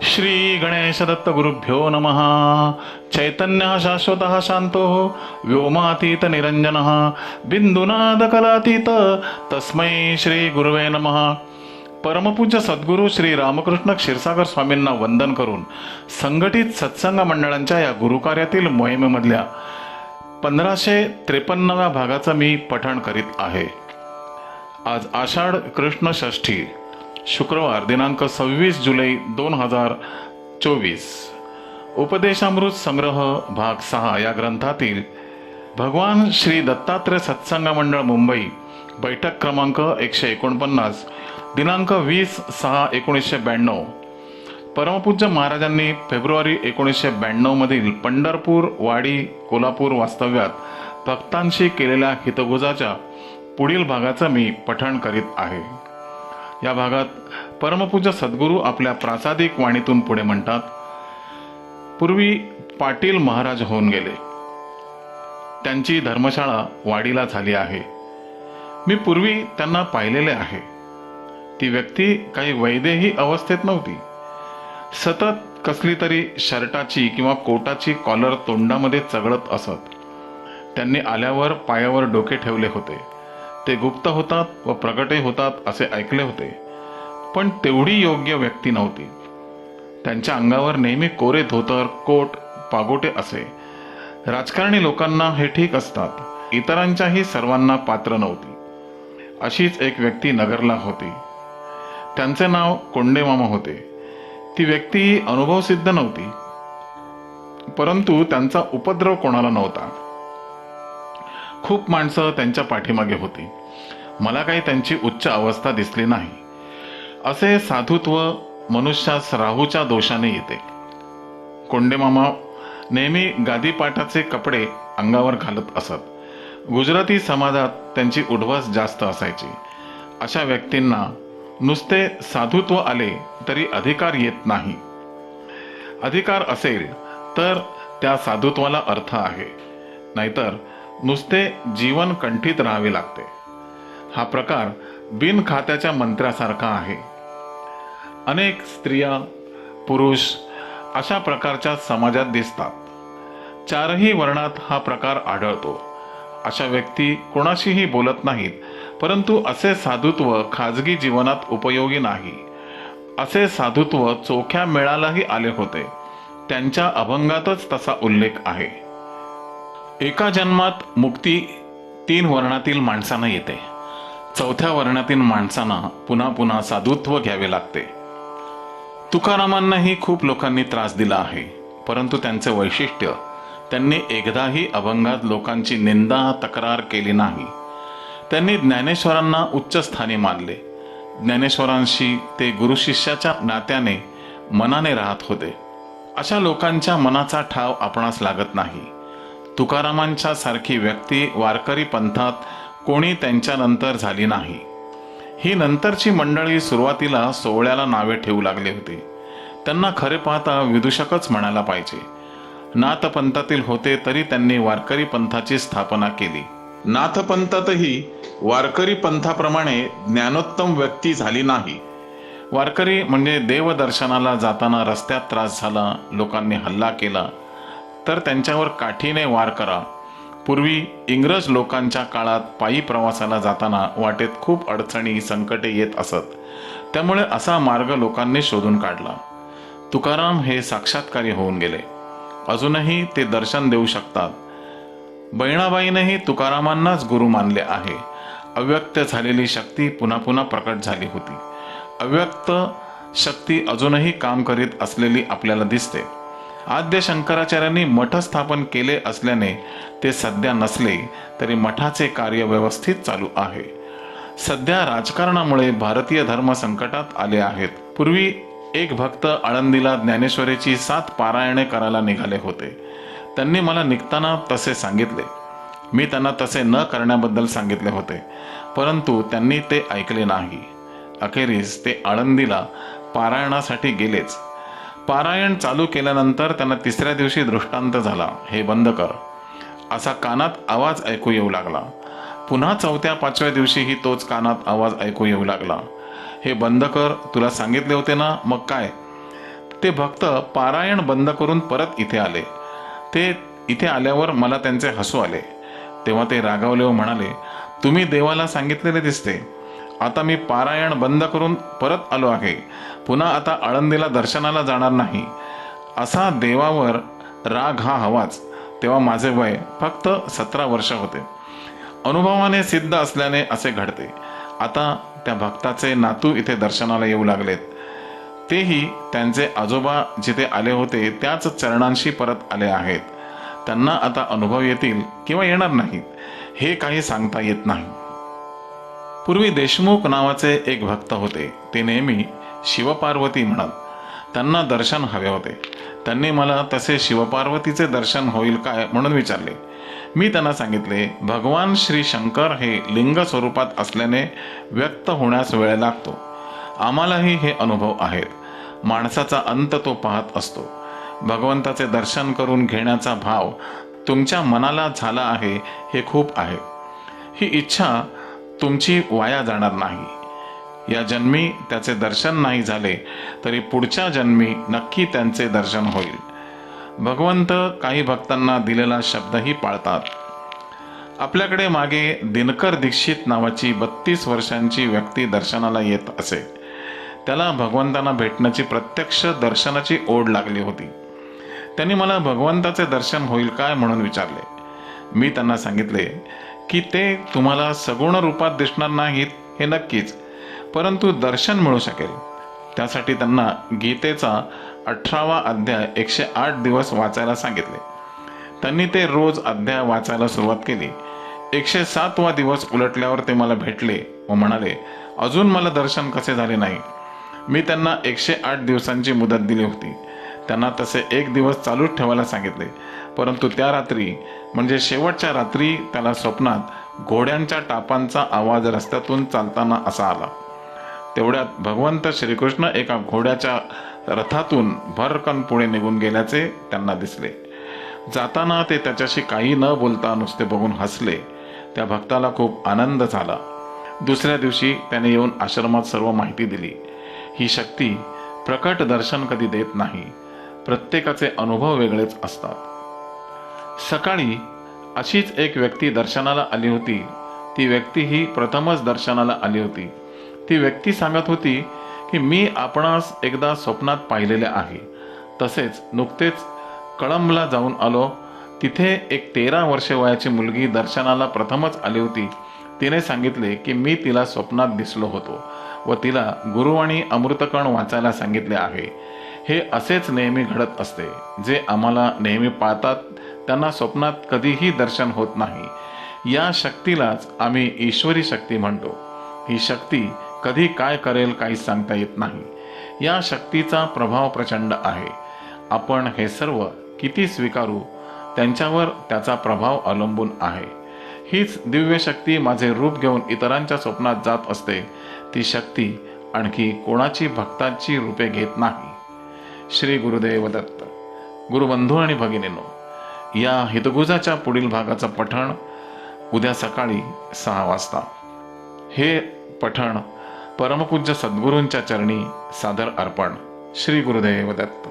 श्री गणेश दत्त गुरुभ्यो नमः। चैतन्य शाश्वत शांतो व्योमातीत निरंजन बिंदुनाद कलातीत तस्मै श्री गुरुवे नमः। परमपूज्य सद्गुरू श्री रामकृष्ण क्षीरसागर स्वामींना वंदन करून संघटित सत्संग मंडळांच्या या गुरुकार्यातील मोहिमेमधल्या पंधराशे त्रेपन्नव्या भागाचं मी पठण करीत आहे. आज आषाढ कृष्ण षष्ठी शुक्रवार दिनांक सव्वीस जुलै दोन हजार चोवीस. उपदेशामृत संग्रह भाग सहा या ग्रंथातील भगवान श्री दत्तात्रय सत्संग मंडळ मुंबई बैठक क्रमांक एकशे एकोणपन्नास दिनांक वीस सहा एकोणीसशे ब्याण्णव. परमपूज्य महाराजांनी फेब्रुवारी एकोणीसशे ब्याण्णवमधील पंढरपूर वाडी कोल्हापूर वास्तव्यात भक्तांशी केलेल्या हितगुजाच्या पुढील भागाचं मी पठण करीत आहे. या भागात परमपूज्य सद्गुरू आपल्या प्रासादिक वाणीतून पुढे म्हणतात पूर्वी पाटील महाराज होऊन गेले. त्यांची धर्मशाळा वाडीला झाली आहे. मी पूर्वी त्यांना पाहिलेले आहे. ती व्यक्ती काही वैदेही अवस्थेत नव्हती. सतत कसली तरी शर्टाची किंवा कोटाची कॉलर तोंडामध्ये चघळत असत. त्यांनी आल्यावर पायावर डोके ठेवले होते. ते गुप्त होतात व प्रगटे होतात असे ऐकले होते. पण तेवढी योग्य व्यक्ती नव्हती. त्यांच्या अंगावर नेहमी कोरे धोतर कोट पागोटे असे. राजकारणी लोकांना हे ठीक असतात. इतरांच्याही सर्वांना पात्र नव्हती. अशीच एक व्यक्ती नगरला होती. त्यांचे नाव कोंडेमामा होते. ती व्यक्ती अनुभवसिद्ध नव्हती. परंतु त्यांचा उपद्रव कोणाला नव्हता. खूप माणसं त्यांच्या पाठीमागे होती. मला काही त्यांची उच्च अवस्था दिसली नाही. असे साधुत्व मनुष्यास राहूच्या दोषाने येते. कोंडे मामा नेहमी गादीपाठाचे कपडे अंगावर घालत असत. गुजराती समाजात त्यांची उडवस जास्त असायची. अशा व्यक्तींना नुसते साधुत्व आले तरी अधिकार येत नाही. अधिकार असेल तर त्या साधुत्वाला अर्थ आहे. नाहीतर नुसते जीवन कंठीत राहावे लागते. हा प्रकार बिन खात्याच्या मंत्र्यासारखा आहे. अनेक स्त्रिया पुरुष अशा प्रकारच्या समाजात दिसतात. चारही वर्णात हा प्रकार आढळतो. अशा व्यक्ती कोणाशीही बोलत नाहीत परंतु असे साधुत्व खाजगी जीवनात उपयोगी नाही. असे साधुत्व चोख्या मेळालाही आले होते. त्यांच्या अभंगातच तसा उल्लेख आहे. एका जन्मात मुक्ती तीन वर्णातील माणसांना येते. चौथ्या वर्णातील माणसांना पुन्हा पुन्हा साधुत्व घ्यावे लागते. तुकारामांनाही खूप लोकांनी त्रास दिला आहे परंतु त्यांचे वैशिष्ट्य त्यांनी एकदाही अभंगात लोकांची निंदा तक्रार केली नाही. त्यांनी ज्ञानेश्वरांना उच्च स्थानी मानले. ज्ञानेश्वरांशी ते गुरुशिष्याच्या नात्याने मनाने राहत होते. अशा लोकांच्या मनाचा ठाव आपणास लागत नाही. तुकारामांच्या सारखी व्यक्ती वारकरी पंथात कोणी त्यांच्यानंतर झाली नाही. ही नंतरची मंडळी सुरुवातीला सोहळ्याला नावे ठेवू लागले होते. त्यांना खरे पाहता विदूषकच म्हणायला पाहिजे. नाथपंथातील होते तरी त्यांनी वारकरी पंथाची स्थापना केली. नाथपंथातही वारकरी पंथाप्रमाणे ज्ञानोत्तम व्यक्ती झाली नाही. वारकरी म्हणजे देवदर्शनाला जाताना रस्त्यात त्रास झाला लोकांनी हल्ला केला तर त्यांच्यावर काठीने वार करा. पूर्वी इंग्रज लोकांच्या काळात पायी प्रवासाला जाताना वाटेत खूप अडचणी संकटे येत असत. त्यामुळे असा मार्ग लोकांनी शोधून काढला. तुकाराम हे साक्षात्कारी होऊन गेले. अजूनही ते दर्शन देऊ शकतात. बहिणाबाईनेही तुकारामांनाच गुरु मानले आहे. अव्यक्त झालेली शक्ती पुन्हा पुन्हा प्रकट झाली होती. अव्यक्त शक्ती अजूनही काम करीत असलेली आपल्याला दिसते. आद्य शंकराचार्यांनी मठ स्थापन केले असल्याने ते सध्या नसले तरी मठाचे कार्य व्यवस्थित चालू आहे. सध्या राजकारणामुळे भारतीय धर्म संकटात आले आहेत. पूर्वी एक भक्त आळंदीला ज्ञानेश्वरीची सात पारायणे करायला निघाले होते. त्यांनी मला निघताना तसे सांगितले. मी त्यांना तसे न करण्याबद्दल सांगितले होते परंतु त्यांनी ते ऐकले नाही. अखेरीस ते आळंदीला पारायणासाठी गेलेच. पारायण चालू केल्यानंतर त्यांना तिसऱ्या दिवशी दृष्टांत झाला हे बंद कर. असा कानात आवाज ऐकू येऊ लागला. पुन्हा चौथ्या पाचव्या दिवशीही तोच कानात आवाज ऐकू येऊ लागला. हे बंद कर तुला सांगितले होते ना मग काय? ते भक्त पारायण बंद करून परत इथे आले. ते इथे आल्यावर मला त्यांचे हसू आले. तेव्हा ते रागावले व म्हणाले तुम्ही देवाला सांगितलेले दिसते. आता मी पारायण बंद करून परत आलो आहे. पुन्हा आता आळंदीला दर्शनाला जाणार नाही. असा देवावर राग हा हवाच. तेव्हा माझे वय फक्त सतरा वर्ष होते. अनुभवाने सिद्ध असल्याने असे घडते. आता त्या भक्ताचे नातू इथे दर्शनाला येऊ लागलेत. तेही त्यांचे आजोबा जिथे आले होते त्याच चरणांशी परत आले आहेत. त्यांना आता अनुभव येतील किंवा येणार नाहीत. हे काही सांगता येत नाही. पूर्वी देशमुख नावाचे एक भक्त होते. ते नेहमी शिवपार्वती म्हणत. त्यांना दर्शन हवे होते. त्यांनी मला तसे शिवपार्वतीचे दर्शन होईल काय म्हणून विचारले. मी त्यांना सांगितले भगवान श्री शंकर हे लिंग स्वरूपात असल्याने व्यक्त होण्यास वेळ लागतो. आम्हालाही हे अनुभव आहेत. माणसाचा अंत तो पाहत असतो. भगवंताचे दर्शन करून घेण्याचा भाव तुमच्या मनाला झाला आहे हे खूप आहे. ही इच्छा तुमची वाया जाणार नाही. या जन्मी त्याचे दर्शन नाही झाले तरी पुढच्या जन्मी नक्की त्यांचे दर्शन होईल. भगवंत काही भक्तांना दिलेला शब्दही पाळतात. आपल्याकडे मागे दिनकर दीक्षित नावाची बत्तीस वर्षांची व्यक्ती दर्शनाला येत असे. त्याला भगवंतांना भेटण्याची प्रत्यक्ष दर्शनाची ओढ लागली होती. त्यांनी मला भगवंताचे दर्शन होईल काय म्हणून विचारले. मी त्यांना सांगितले की ते तुम्हाला सगुण रूपात दिसणार नाहीत हे नक्कीच. परंतु दर्शन मिळू शकेल. त्यासाठी त्यांना गीतेचा अठरावा अध्याय एकशे आठ दिवस वाचायला सांगितले. त्यांनी ते रोज अध्याय वाचायला सुरुवात केली. एकशे सातवा दिवस उलटल्यावर ते मला भेटले व म्हणाले अजून मला दर्शन कसे झाले नाही? मी त्यांना एकशे आठ दिवसांची मुदत दिली होती. त्यांना तसे एक दिवस चालूच ठेवायला सांगितले. परंतु त्या रात्री म्हणजे शेवटच्या रात्री त्याला स्वप्नात घोड्यांच्या टापांचा आवाज रस्त्यातून चालताना असा आला. तेवढ्यात भगवंत श्रीकृष्ण एका घोड्याच्या रथातून भरकन पुढे निघून गेल्याचे त्यांना दिसले. जाताना ते त्याच्याशी काही न बोलता नुसते बघून हसले. त्या भक्ताला खूप आनंद झाला. दुसऱ्या दिवशी त्याने येऊन आश्रमात सर्व माहिती दिली. ही शक्ती प्रकट दर्शन कधी देत नाही. प्रत्येकाचे अनुभव वेगळेच असतात. सकाळी अशीच एक व्यक्ती दर्शनाला आली होती. ती व्यक्ती ही प्रथमच दर्शनाला आली होती. ती व्यक्ती सांगत होती की मी आपणास एकदा स्वप्नात पाहिलेले आहे. तसेच नुकतेच कळंबला जाऊन आलो. तिथे एक तेरा वर्षे वयाची मुलगी दर्शनाला प्रथमच आली होती. तिने सांगितले की मी तिला स्वप्नात दिसलो होतो व तिला गुरुवाणी अमृतकण वाचायला सांगितले आहे. हे असेच नेहमी घडत असते जे आम्हाला नेहमी पाळतात त्यांना स्वप्नात कधीही दर्शन होत नाही. या शक्तीलाच आम्ही ईश्वरी शक्ती म्हणतो. ही शक्ती कधी काय करेल काही सांगता येत नाही. या शक्तीचा प्रभाव प्रचंड आहे. आपण हे सर्व किती स्वीकारू त्यांच्यावर त्याचा प्रभाव अवलंबून आहे. हीच दिव्य शक्ती माझे रूप घेऊन इतरांच्या स्वप्नात जात असते. ती शक्ती आणखी कोणाची भक्तांची रूपे घेत नाही. श्री गुरुदेव दत्त. गुरुबंधू आणि भगिनीनो या हितगुजाच्या पुढील भागाचं पठण उद्या सकाळी सहा वाजता. हे पठण परमपूज्य सद्गुरूंच्या चरणी सादर अर्पण. श्री गुरुदेव दत्त.